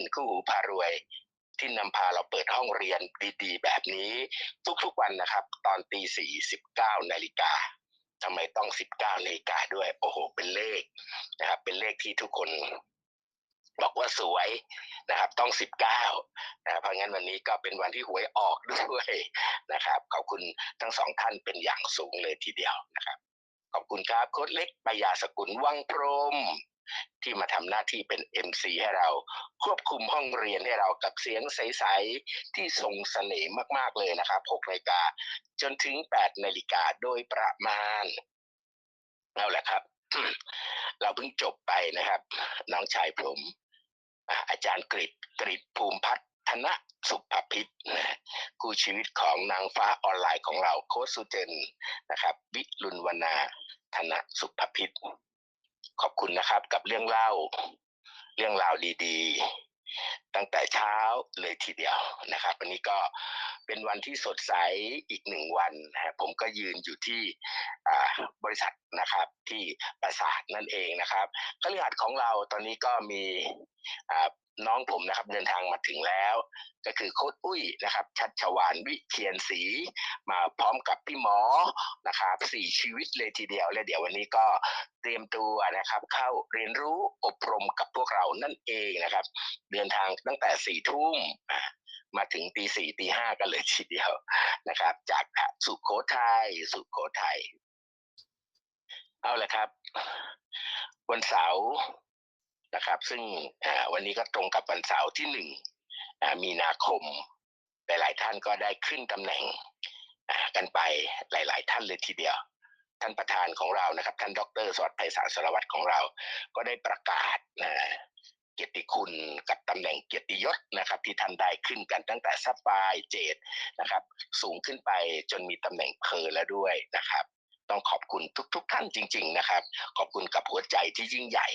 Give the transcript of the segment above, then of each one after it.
นคู่หูพารวย ที่นำพาเราเปิดห้องเรียนดีๆ แบบนี้ ทุกๆวันนะครับ ตอนตีสี่สิบเก้านาฬิกาทำไมต้องสิบเก้านาฬิกาด้วย โอ้โห เป็นเลขนะครับ เป็นเลขที่ทุกคนบอกว่าสวยนะครับ ต้องสิบเก้านะเพราะงั้นวันนี้ก็เป็นวันที่หวยออกด้วยนะครับ ขอบคุณทั้งสองท่านเป็นอย่างสูงเลยทีเดียวนะครับ ขอบคุณครับโค้ดเล็กปยาสกุลวังพรม ที่มาทำหน้าที่เป็น MC ให้เรา ควบคุมห้องเรียนให้เรากับเสียงใส ๆ ที่ทรงเสน่ห์มาก ๆ เลยนะครับ6นาฬิกาจนถึง8นาฬิกาโดยประมาณเอาแหละครับ เราเพิ่งจบไปนะครับ น้องชายผม อาจารย์กริตกริตภูมิพัฒนสุภพิษนะคู่ชีวิตของนางฟ้าออนไลน์ของเราโค้ชสุเจนนะครับ วิรุณวนาธนสุภพิษ ขอบคุณนะครับ กับเรื่องเล่า เรื่องราวดีๆ ตั้งแต่เช้าเลยทีเดียวนะครับ วันนี้ก็เป็นวันที่สดใสอีกหนึ่งวันนะผมก็ยืนอยู่ที่บริษัทนะครับ ที่ปราสาทนั่นเองนะครับคฤหัสถ์ของเราตอนนี้ก็มี น้องผมนะครับเดินทางมาถึงแล้ว ก็คือโค้ดอุ้ยนะครับ ชัดชวานวิเชียนศรีมาพร้อมกับพี่หมอนะครับสี่ชีวิตเลยทีเดียว และเดี๋ยววันนี้ก็เตรียมตัวนะครับ เข้าเรียนรู้อบรมกับพวกเรานั่นเองนะครับ เดินทางตั้งแต่สี่ทุ่มมาถึงตีสี่ตีห้ากันเลยทีเดียวนะครับ จากสุโขทัยสุโขทัยเอาละครับ วันเสาร์ นะครับ ซึ่งวันนี้ก็ตรงกับวันเสาร์ที่หนึ่งมีนาคม หลาย ๆ ท่านก็ได้ขึ้นตำแหน่งกันไปหลาย ๆ ท่านเลยทีเดียว ท่านประธานของเรานะครับ ท่านดรสวัสดิ์ไพศาลสารวัตรของเรา ก็ได้ประกาศนะเกียรติคุณกับตำแหน่งเกียรติยศนะครับ ที่ท่านได้ขึ้นกันตั้งแต่ซับไฟเจดนะครับ สูงขึ้นไปจนมีตำแหน่งเพอแล้วด้วยนะครับ ต้องขอบคุณทุก ๆ ท่านจริง ๆ นะครับ ขอบคุณกับหัวใจที่ยิ่งใหญ่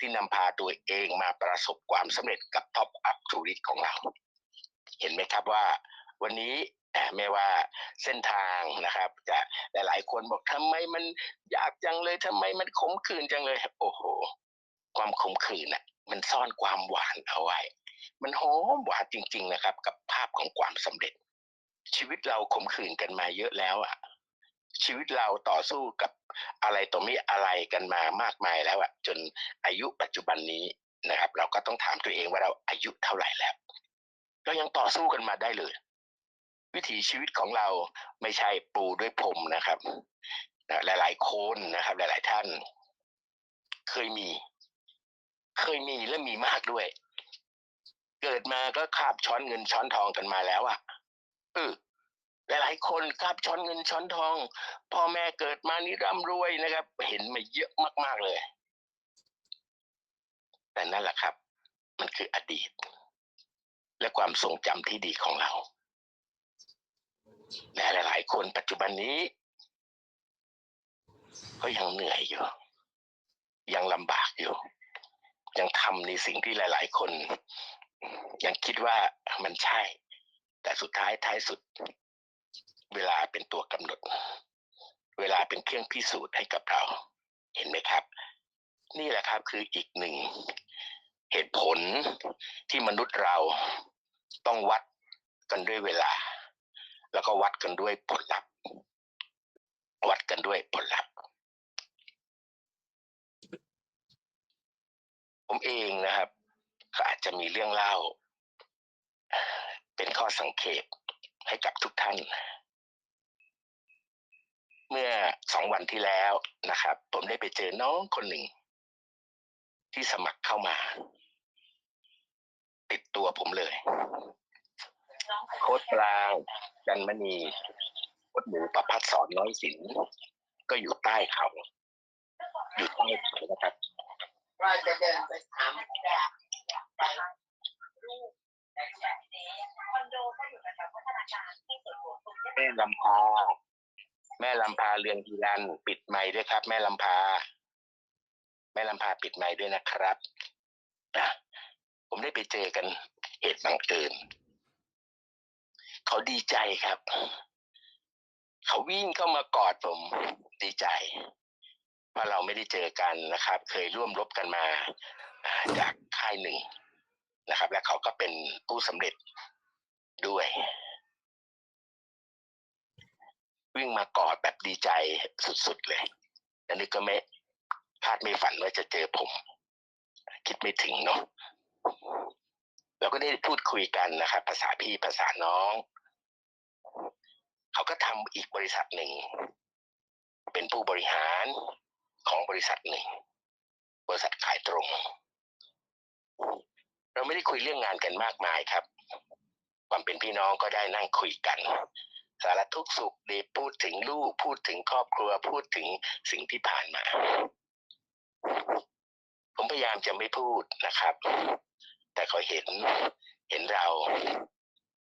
ที่นำพาตัวเองมาประสบความสำเร็จกับท็อปอัพทูริสของเรา เห็นไหมครับว่าวันนี้ไม่ว่าเส้นทางนะครับจะหลายๆ คนบอกทำไมมันยากจังเลยทำไมมันขมขื่นจังเลย โอ้โห ความขมขื่นน่ะมันซ่อนความหวานเอาไว้ มันหอมหวานจริง ๆ นะครับ กับภาพของความสำเร็จ ชีวิตเราขมขื่นกันมาเยอะแล้วอะ ชีวิตเราต่อสู้กับอะไรต่อมีอะไรกันมามากมายแล้วอะจนอายุปัจจุบันนี้นะครับ เราก็ต้องถามตัวเองว่าเราอายุเท่าไหร่แล้ว เรายังต่อสู้กันมาได้เลย วิถีชีวิตของเราไม่ใช่ปูด้วยพรมนะครับนะหลาย ๆ คนนะครับ หลาย ๆ ท่าน เคยมี เคยมีและมีมากด้วย เกิดมาก็คาบช้อนเงินช้อนทองกันมาแล้วอะเออ หลายๆ คนคาบช้อนเงินช้อนทอง พ่อแม่เกิดมานี่ร่ำรวยนะครับ เห็นมาเยอะมาก ๆเลย แต่นั่นแหละครับ มันคืออดีต และความทรงจำที่ดีของเราและหลาย ๆ คนปัจจุบันนี้ ก็ยังเหนื่อยอยู่ ยังลำบากอยู่ ยังทำในสิ่งที่หลาย ๆ คน ยังคิดว่ามันใช่ แต่สุดท้ายท้ายสุด เวลาเป็นตัวกำหนด เวลาเป็นเครื่องพิสูจน์ให้กับเรา เห็นไหมครับ นี่แหละครับคืออีกหนึ่งเหตุผลที่มนุษย์เราต้องวัดกันด้วยเวลา แล้วก็วัดกันด้วยผลลัพธ์วัดกันด้วยผลลัพธ์ผมเองนะครับก็อาจจะมีเรื่องเล่า เป็นข้อสังเกตให้กับทุกท่าน เมื่อสองวันที่แล้วนะครับ ผมได้ไปเจอน้องคนหนึ่ง ที่สมัครเข้ามา ติดตัวผมเลย โค้ดปลางจันมณีโค้ดหมูประพัดสอนน้อยสินก็อยู่ใต้เขา อยู่ใต้เขานะครับว่าจะเดินไปถามไปคอนโดก็อยู่แถวพัฒนาการที่สวนหลวงตรงนี้แม่ลำพา แม่ลำพาเรืองกีรันปิดไมค์ด้วยครับ แม่ลำพา แม่ลำพาปิดไมค์ด้วยนะครับอะผมได้ไปเจอกันเหตุบังเอิญเขาดีใจครับ เขาวิ่งเข้ามากอดผมดีใจเพราะเราไม่ได้เจอกันนะครับ เคยร่วมรบกันมาจากค่ายหนึ่งนะครับ และเขาก็เป็นผู้สำเร็จด้วย วิ่งมากอดแบบดีใจสุดๆเลยอันนี้ก็ไม่คาดไม่ฝันว่าจะเจอผม คิดไม่ถึงเนาะเราก็ได้พูดคุยกันนะครับ ภาษาพี่ภาษาน้อง เขาก็ทำอีกบริษัทหนึ่ง เป็นผู้บริหารของบริษัทหนึ่ง บริษัทขายตรง เราไม่ได้คุยเรื่องงานกันมากมายครับ ความเป็นพี่น้องก็ได้นั่งคุยกัน สารทุกข์สุขดีพูดถึงลูกพูดถึงครอบครัวพูดถึงสิ่งที่ผ่านมา ผมพยายามจะไม่พูดนะครับ แต่เขาเห็นเห็นเรา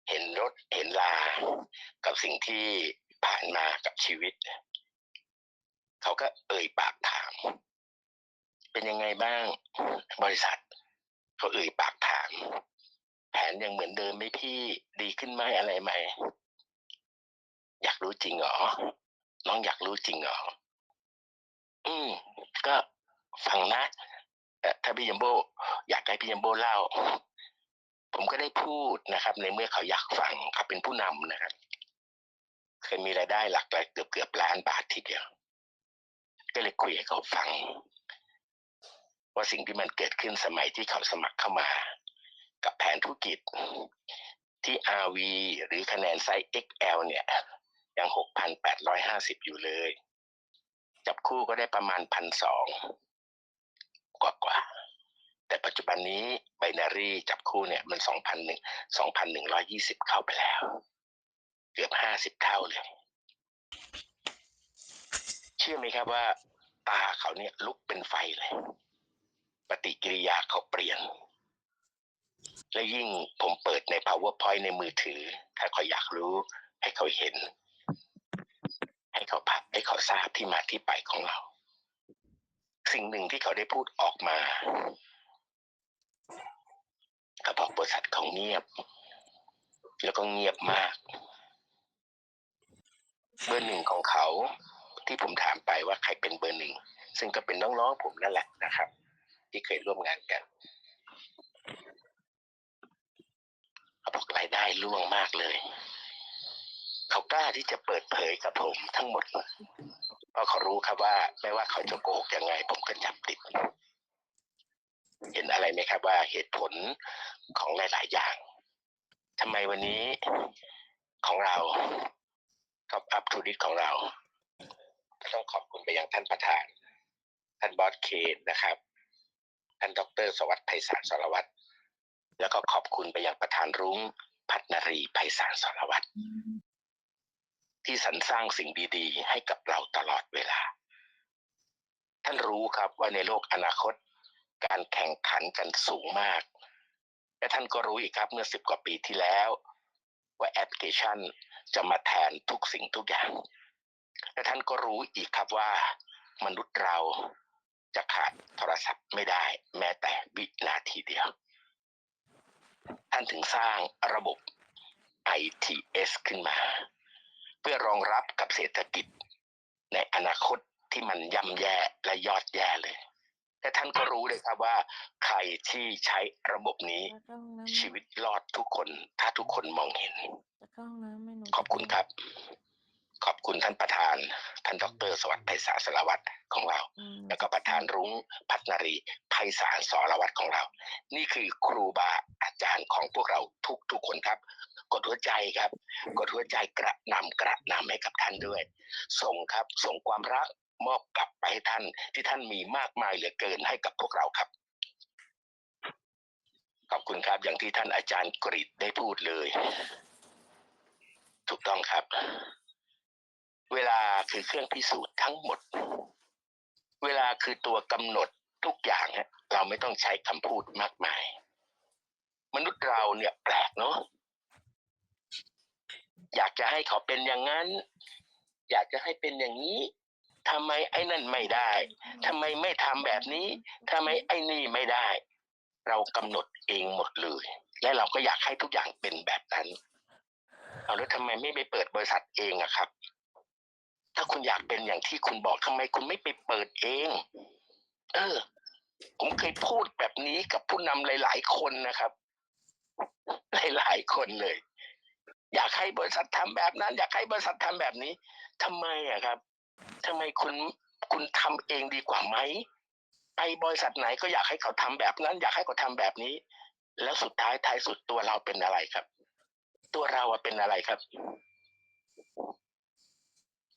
เห็นรถเห็นลา กับสิ่งที่ผ่านมากับชีวิต เขาก็เอ่ยปากถาม เป็นยังไงบ้างบริษัท เขาเอ่ยปากถาม แผนยังเหมือนเดิมไหมพี่ดีขึ้นไหมอะไรไหม อยากรู้จริงเหรอ น้องอยากรู้จริงเหรอ อืม ก็ฟังนะถ้าพี่ยัมโบ อยากให้พี่ยัมโบเล่า ผมก็ได้พูดนะครับ ในเมื่อเขาอยากฟังเขาเป็นผู้นำนะครับ เคยมีรายได้หลักเกือบเกือบล้านบาททีเดียว ก็เลยคุยให้เขาฟัง ว่าสิ่งที่มันเกิดขึ้นสมัยที่เขาสมัครเข้ามา กับแผนธุรกิจที่ RV หรือคะแนนไซส์ XL เนี่ย ยัง6,850อยู่เลย จับคู่ก็ได้ประมาณพันสองกว่ากว่า แต่ปัจจุบันนี้ไบนารีจับคู่เนี่ยมัน2,001 2,120เข้าไปแล้ว เกือบ50เท่าเลย เชื่อไหมครับว่า ตาเขาเนี่ยลุกเป็นไฟเลย ปฏิกิริยาเขาเปลี่ยนและยิ่งผมเปิดใน powerpoint ในมือถือ ถ้าเขาอยากรู้ให้เขาเห็น เขาพักให้เขาทราบที่มาที่ไปของเรา สิ่งหนึ่งที่เขาได้พูดออกมาเขาบอกบริษัทเขาเงียบ แล้วก็เงียบมากเบอร์หนึ่งของเขาที่ผมถามไปว่าใครเป็นเบอร์หนึ่งซึ่งก็เป็นน้องๆผมนั่นแหละนะครับ ที่เคยร่วมงานกันเขาบอกรายได้ร่วงมากเลย เขากล้าที่จะเปิดเผยกับผมทั้งหมดเพราะเขารู้ครับว่า ไม่ว่าเขาจะโกหกยังไง ผมก็จับติด เห็นอะไรไหมครับว่าเหตุผลของหลาย ๆ อย่างทำไมวันนี้ของเราท็อปอัพทูดิของเราต้องขอบคุณไปยังท่านประธาน ท่านบอสเคนนะครับ ท่านดร สวัสดิ์ไพศาลสารวัตรแล้วก็ขอบคุณไปยังประธานรุ้งพัฒนารีไพศาลสารวัตร ที่สรรสร้างสิ่งดีๆ ให้กับเราตลอดเวลา ท่านรู้ครับว่าในโลกอนาคต การแข่งขันกันสูงมาก และท่านก็รู้อีกครับเมื่อสิบกว่าปีที่แล้ว ว่าแอปพลิเคชันจะมาแทนทุกสิ่งทุกอย่าง และท่านก็รู้อีกครับว่ามนุษย์เราจะขาดโทรศัพท์ไม่ได้ แม้แต่วินาทีเดียว ท่านถึงสร้างระบบ ITS ขึ้นมา เพื่อรองรับกับเศรษฐกิจ ในอนาคตที่มันย่ำแย่และยอดแย่เลยแต่ท่านก็รู้เลยครับว่า ใครที่ใช้ระบบนี้จะเข้าห้องน้ำชีวิตรอดทุกคน ถ้าทุกคนมองเห็นจะเข้าห้องน้ำไหมหนูขอบคุณครับ ขอบคุณท่านประธาน ท่านดร สวัสดิ์ไพศาลสารวัตรของเราอืมแล้วก็ประธานรุ้งพัฒนารีไพศาลสารวัตรของเรา นี่คือครูบาอาจารย์ของพวกเราทุกทุกๆคนครับ กดหัวใจครับ กดหัวใจกระหนำกระหนำให้กับท่านด้วย ส่งครับส่งความรักมอบกลับไปให้ท่านที่ท่านมีมากมายเหลือเกินให้กับพวกเราครับขอบคุณครับอย่างที่ท่านอาจารย์กริดได้พูดเลย ถูกต้องครับ เวลาคือเครื่องพิสูจน์ทั้งหมด เวลาคือตัวกำหนดทุกอย่างเราไม่ต้องใช้คำพูดมากมาย มนุษย์เราเนี่ยแปลกเนาะอยากจะให้เขาเป็นอย่างนั้น อยากจะให้เป็นอย่างนี้ทำไมไอ้นั่นไม่ได้ทำไมไม่ทำแบบนี้ทำไมไอ้นี่ไม่ได้ เรากำหนดเองหมดเลย และเราก็อยากให้ทุกอย่างเป็นแบบนั้น เอาแล้วทำไมไม่ไปเปิดบริษัทเองอะครับ ถ้าคุณอยากเป็นอย่างที่คุณบอกทำไมคุณไม่ไปเปิดเอง เออ ผมเคยพูดแบบนี้กับผู้นำหลาย ๆ คนนะครับ หลาย ๆ คนเลย อยากให้บริษัททำแบบนั้น อยากให้บริษัททำแบบนี้ทำไมอะครับทำไมคุณคุณทำเองดีกว่าไหมไปบริษัทไหนก็อยากให้เขาทำแบบนั้น อยากให้เขาทำแบบนี้ แล้วสุดท้ายท้ายสุดตัวเราเป็นอะไรครับ ตัวเราเป็นอะไรครับ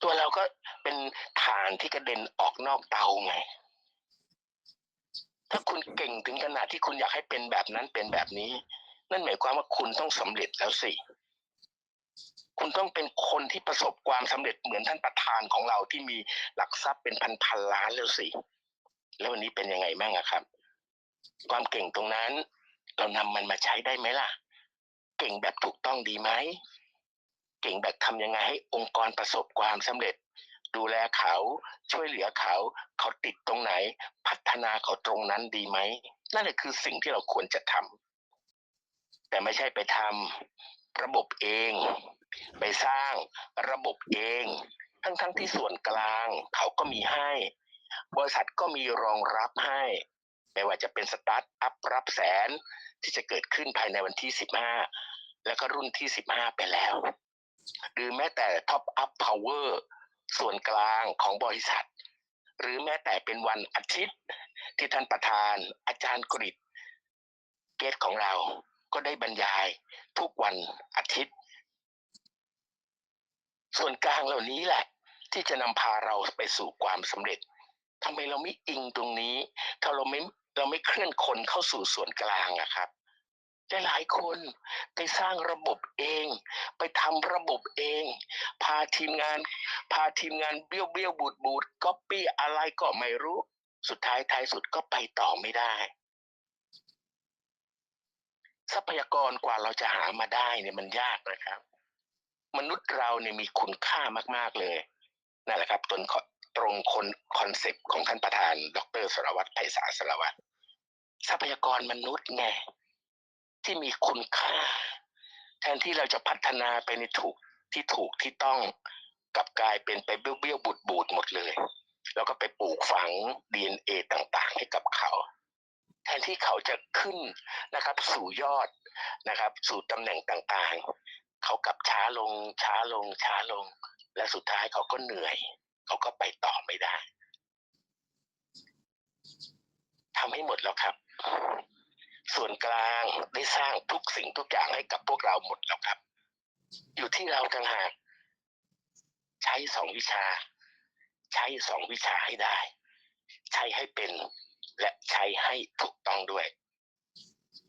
ตัวเราก็เป็นฐานที่กระเด็นออกนอกเตาไง ถ้าคุณเก่งถึงขนาดที่คุณอยากให้เป็นแบบนั้นเป็นแบบนี้ นั่นหมายความว่าคุณต้องสำเร็จแล้วสิ คุณต้องเป็นคนที่ประสบความสำเร็จเหมือนท่านประธานของเราที่มีหลักทรัพย์เป็นพันพันล้านแล้วสิ แล้ววันนี้เป็นยังไงบ้างอะครับ ความเก่งตรงนั้น เรานำมันมาใช้ได้ไหมล่ะ เก่งแบบถูกต้องดีไหม เก่งแบบทำยังไงให้องค์กรประสบความสำเร็จ ดูแลเขาช่วยเหลือเขา เขาติดตรงไหน พัฒนาเขาตรงนั้นดีไหมนั่นแหละคือสิ่งที่เราควรจะทำแต่ไม่ใช่ไปทำระบบเอง ไปสร้างระบบเอง ทั้งๆทที่ส่วนกลางเขาก็มีให้ บริษัทก็มีรองรับให้ ไม่ว่าจะเป็นสตาร์ทอัพรับแสนที่จะเกิดขึ้นภายในวันที่ 15 แล้วก็รุ่นที่ 15 ไปแล้ว หรือแม้แต่ท็อปอัพพาวเวอร์ส่วนกลางของบริษัท หรือแม้แต่เป็นวันอาทิตย์ที่ท่านประธานอาจารย์กริตเกตของเราก็ได้บรรยายทุกวันอาทิตย์ ส่วนกลางเหล่านี้แหละ ที่จะนำพาเราไปสู่ความสำเร็จทำไมเราไม่อิงตรงนี้ ถ้าเราไม่เราไม่เคลื่อนคนเข้าสู่ส่วนกลางอะครับ แต่หลายคนไปสร้างระบบเอง ไปทำระบบเอง พาทีมงาน พาทีมงานเบี้ยวเบี้ยวบูดบูดก๊อปปี้อะไรก็ไม่รู้ สุดท้ายท้ายสุดก็ไปต่อไม่ได้ ทรัพยากรกว่าเราจะหามาได้เนี่ยมันยากนะครับ มนุษย์เราเนี่ยมีคุณค่ามาก ๆเลยนั่นแหละครับตนตรงคนคอนเซปต์ของท่านประธาน ดรสรวัตรไพศาลสรวัตรทรัพยากรมนุษย์ไง ที่มีคุณค่า แทนที่เราจะพัฒนาไปในถูกที่ถูกที่ต้องกลับกลายเป็นไปเบี้ยวเบี้ยวบูดบูดหมดเลย แล้วก็ไปปลูกฝัง DNA ต่าง ๆ ให้กับเขา แทนที่เขาจะขึ้นนะครับ สู่ยอดนะครับ สู่ตำแหน่งต่างๆ เขากลับช้าลงช้าลงช้าลง และสุดท้ายเขาก็เหนื่อย เขาก็ไปต่อไม่ได้ทำให้หมดแล้วครับ ส่วนกลางได้สร้างทุกสิ่งทุกอย่างให้กับพวกเราหมดแล้วครับ อยู่ที่เราต่างหากใช้สองวิชา ใช้สองวิชาให้ได้ ใช้ให้เป็น และใช้ให้ถูกต้องด้วย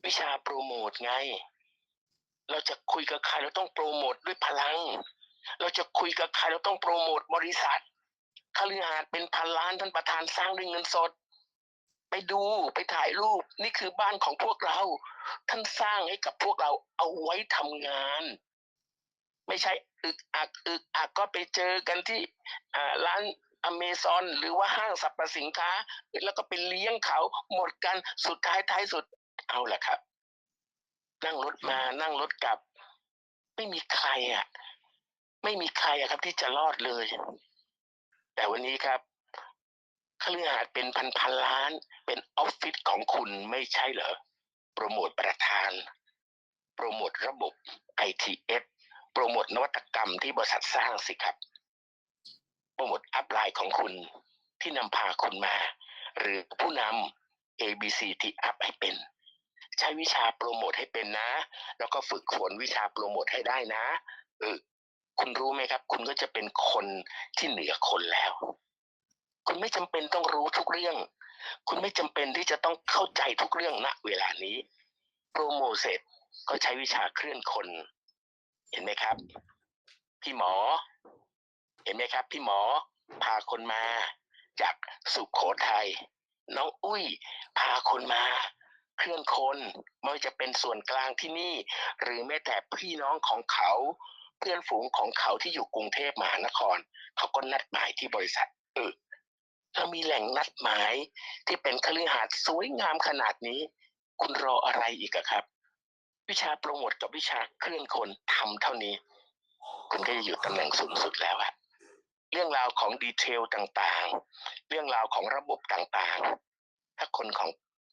วิชาโปรโมทไง เราจะคุยกับใครเราต้องโปรโมทด้วยพลัง เราจะคุยกับใครเราต้องโปรโมทบริษัทคฤหาสน์เป็นพันล้านท่านประธานสร้างด้วยเงินสด ไปดูไปถ่ายรูปนี่คือบ้านของพวกเรา ท่านสร้างให้กับพวกเราเอาไว้ทำงาน ไม่ใช่อึกอักอึกอักก็ไปเจอกันที่ร้านอเมซอนหรือว่าห้างสรรพสินค้า แล้วก็ไปเลี้ยงเขาหมดกันสุดท้ายท้ายสุดเอาแหละครับ นั่งรถมานั่งรถกลับ ไม่มีใครอะ ไม่มีใครอะครับที่จะรอดเลย แต่วันนี้ครับ คฤหาสน์เป็นพันพันล้าน เป็นออฟฟิศของคุณไม่ใช่เหรอ โปรโมทประธาน โปรโมทระบบ ITS โปรโมทนวัตกรรมที่บริษัทสร้างสิครับ โปรโมทอัพไลน์ของคุณที่นำพาคุณมา หรือผู้นำ ABC ที่อัพให้เป็น ใช้วิชาโปรโมทให้เป็นนะ แล้วก็ฝึกฝนวิชาโปรโมทให้ได้นะ เออ คุณรู้ไหมครับ คุณก็จะเป็นคนที่เหนือคนแล้ว คุณไม่จำเป็นต้องรู้ทุกเรื่อง คุณไม่จำเป็นที่จะต้องเข้าใจทุกเรื่องณเวลานี้ โปรโมเสร็จก็ใช้วิชาเคลื่อนคน เห็นไหมครับ พี่หมอ เห็นไหมครับ พี่หมอพาคนมา จากสุขโขทัยน้องอุ้ย พาคนมา เคลื่อนคนไม่ว่าจะเป็นส่วนกลางที่นี่ หรือแม้แต่พี่น้องของเขา เพื่อนฝูงของเขาที่อยู่กรุงเทพมหานคร เขาก็นัดหมายที่บริษัทเออ เรามีแหล่งนัดหมายที่เป็นคฤหาสน์สวยงามขนาดนี้ คุณรออะไรอีกครับ วิชาโปรโมทกับวิชาเคลื่อนคนทำเท่านี้ คุณก็จะอยู่ตำแหน่งสูงสุดแล้วอะเรื่องราวของดีเทลต่างๆ เรื่องราวของระบบต่างๆ ถ้าคนของ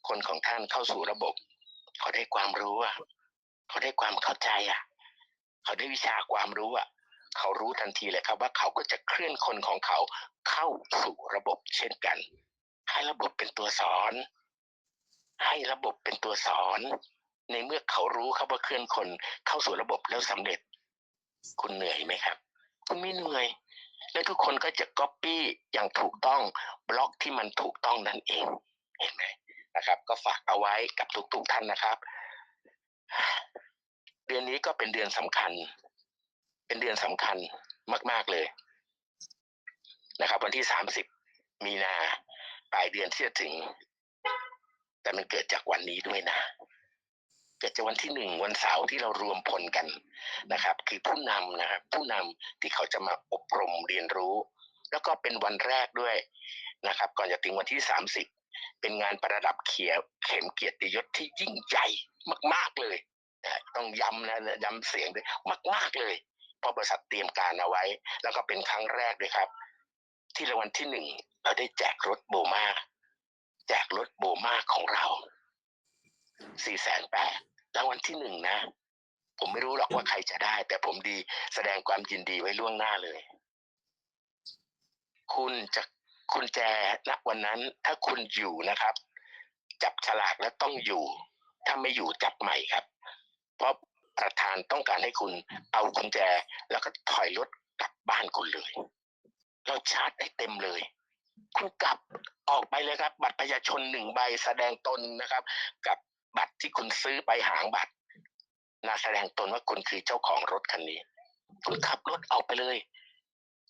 คนของท่านเข้าสู่ระบบ เขาได้ความรู้อะเขาได้ความเข้าใจอะ เขาได้วิชาความรู้อะ เขารู้ทันทีเลยครับว่าเขาก็จะเคลื่อนคนของเขาเข้าสู่ระบบเช่นกัน ให้ระบบเป็นตัวสอน ให้ระบบเป็นตัวสอน ในเมื่อเขารู้ครับว่าเคลื่อนคนเข้าสู่ระบบแล้วสำเร็จ คุณเหนื่อยไหมครับ คุณไม่เหนื่อย และทุกคนก็จะก๊อปปี้อย่างถูกต้องบล็อกที่มันถูกต้องนั่นเองเห็นไหมนะครับ ก็ฝากเอาไว้กับทุกๆท่านนะครับ เดือนนี้ก็เป็นเดือนสำคัญ เป็นเดือนสำคัญมาก ๆเลยนะครับ วันที่สามสิบมีนาปลายเดือนที่จะถึง แต่มันเกิดจากวันนี้ด้วยนะ เกิดจากวันที่หนึ่งวันเสาร์ที่เรารวมพลกันนะครับ คือผู้นำนะครับ ผู้นำที่เขาจะมาอบรมเรียนรู้ แล้วก็เป็นวันแรกด้วยนะครับ ก่อนจะถึงวันที่สามสิบเป็นงานประดับเขียวเข็มเกียรติยศที่ยิ่งใหญ่มาก ๆเลยต้องย้ำนะย้ำเสียงด้วยมาก ๆเลย เพราะบริษัทเตรียมการเอาไว้ แล้วก็เป็นครั้งแรกด้วยครับ ที่รางวัลที่หนึ่งเราได้แจกรถโบมาแจกรถโบมาของเราสี่แสนแปดรางวัลที่หนึ่งนะ ผมไม่รู้หรอกว่าใครจะได้ แต่ผมดีแสดงความยินดีไว้ล่วงหน้าเลย คุณจะคุณแจณวันนั้น ถ้าคุณอยู่นะครับ จับฉลากแล้วต้องอยู่ ถ้าไม่อยู่จับใหม่ครับ เพราะ ประธานต้องการให้คุณเอากุญแจ แล้วก็ถอยรถกลับบ้านคุณเลย เราชาร์จได้เต็มเลย คุณกลับออกไปเลยครับ บัตรประชาชนหนึ่งใบแสดงตนนะครับ กับบัตรที่คุณซื้อไปหางบัตรนะแสดงตนว่าคุณคือเจ้าของรถคันนี้คุณขับรถออกไปเลย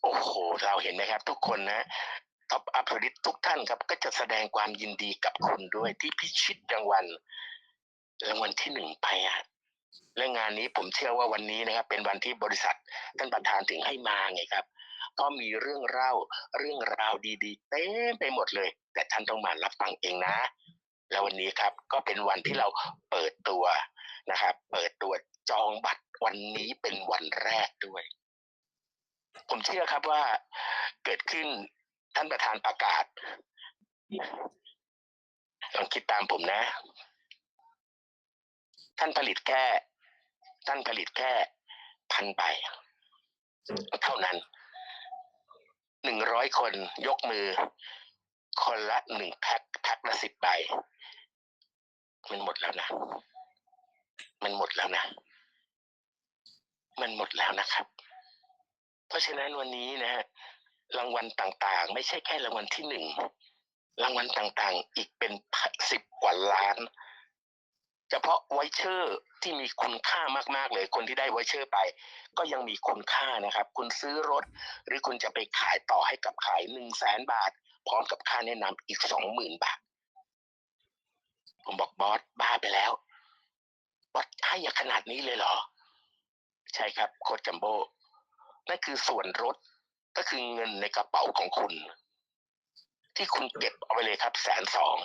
โอ้โห เราเห็นไหมครับ ทุกคนนะท็อปอัพริตทุกท่านครับ ก็จะแสดงความยินดีกับคุณด้วยที่พิชิตรางวัลรางวัลที่หนึ่งไปอะ และงานนี้ผมเชื่อว่าวันนี้นะครับ เป็นวันที่บริษัทท่านประธานถึงให้มาไงครับก็มีเรื่องเล่าเรื่องราวดีๆ เต็มไปหมดเลย แต่ท่านต้องมารับฟังเองนะ แล้ววันนี้ครับก็เป็นวันที่เราเปิดตัวนะครับ เปิดตัวจองบัตรวันนี้เป็นวันแรกด้วย ผมเชื่อครับว่าเกิดขึ้นท่านประธานประกาศลองคิดตามผมนะ ท่านผลิตแค่ ท่านผลิตแค่พันใบเท่านั้นหนึ่งร้อยคนยกมือ คนละหนึ่งแพ็คแพ็คละสิบใบ มันหมดแล้วนะ มันหมดแล้วนะ มันหมดแล้วนะครับ เพราะฉะนั้นวันนี้นะฮะรางวัลต่างๆ ไม่ใช่แค่รางวัลที่หนึ่งรางวัลต่างๆ อีกเป็นสิบกว่าล้าน เฉพาะไวเชอร์ที่มีคุณค่ามากๆเลย คนที่ได้ไวเชอร์ไป ก็ยังมีคุณค่านะครับ คุณซื้อรถ หรือคุณจะไปขายต่อให้กับขายหนึ่งแสนบาท พร้อมกับค่าแนะนำอีกสองหมื่นบาท ผมบอกบอสบ้าไปแล้วบอสให้อย่างขนาดนี้เลยเหรอ ใช่ครับโคดจัมโบ้นั่นคือส่วนลดก็คือเงินในกระเป๋าของคุณ ที่คุณเก็บเอาไว้เลยครับแสนสอง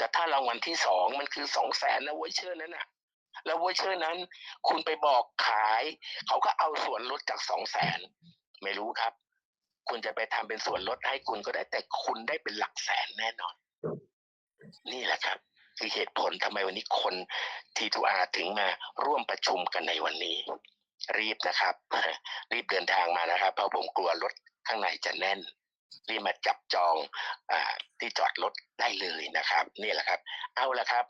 แต่ถ้ารางวัลที่สองมันคือสองแสนนะไวเชอร์นั้นนะแล้วไวเชอร์นั้น คุณไปบอกขาย เขาก็เอาส่วนลดจากสองแสนไม่รู้ครับ คุณจะไปทำเป็นส่วนลดให้คุณก็ได้แต่คุณได้เป็นหลักแสนแน่นอน นี่แหละครับ คือเหตุผลทำไมวันนี้คน T2R ถึงมาร่วมประชุมกันในวันนี้ รีบนะครับ รีบเดินทางมานะครับเพราะผมกลัวรถข้างในจะแน่น รีบมาจับจองอที่จอดรถได้เลยนะครับ นี่แหละครับ เอาละครับ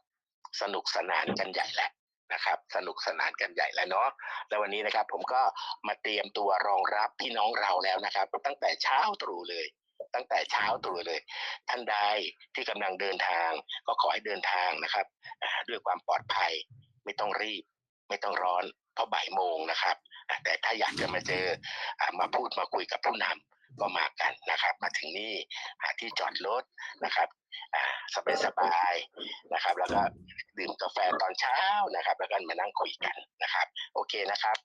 สนุกสนานกันใหญ่แหละนะครับ สนุกสนานกันใหญ่แล้วเนาะแล้ววันนี้นะครับ ผมก็มาเตรียมตัวรองรับพี่น้องเราแล้วนะครับ ตั้งแต่เช้าตรู่เลย ตั้งแต่เช้าตรู่เลย ท่านใดที่กำลังเดินทาง ก็ขอให้เดินทางนะครับด้วยความปลอดภัยไม่ต้องรีบ ไม่ต้องร้อนเพราะบ่ายโมงนะครับแต่ถ้าอยากจะมาเจออมาพูดมาคุยกับผู้นำ ก็มากันนะครับ มาถึงนี่หาที่จอดรถนะครับอ่าสบายๆนะครับ แล้วก็ดื่มกาแฟตอนเช้านะครับ แล้วก็มานั่งคุยกันนะครับ โอเคนะครับ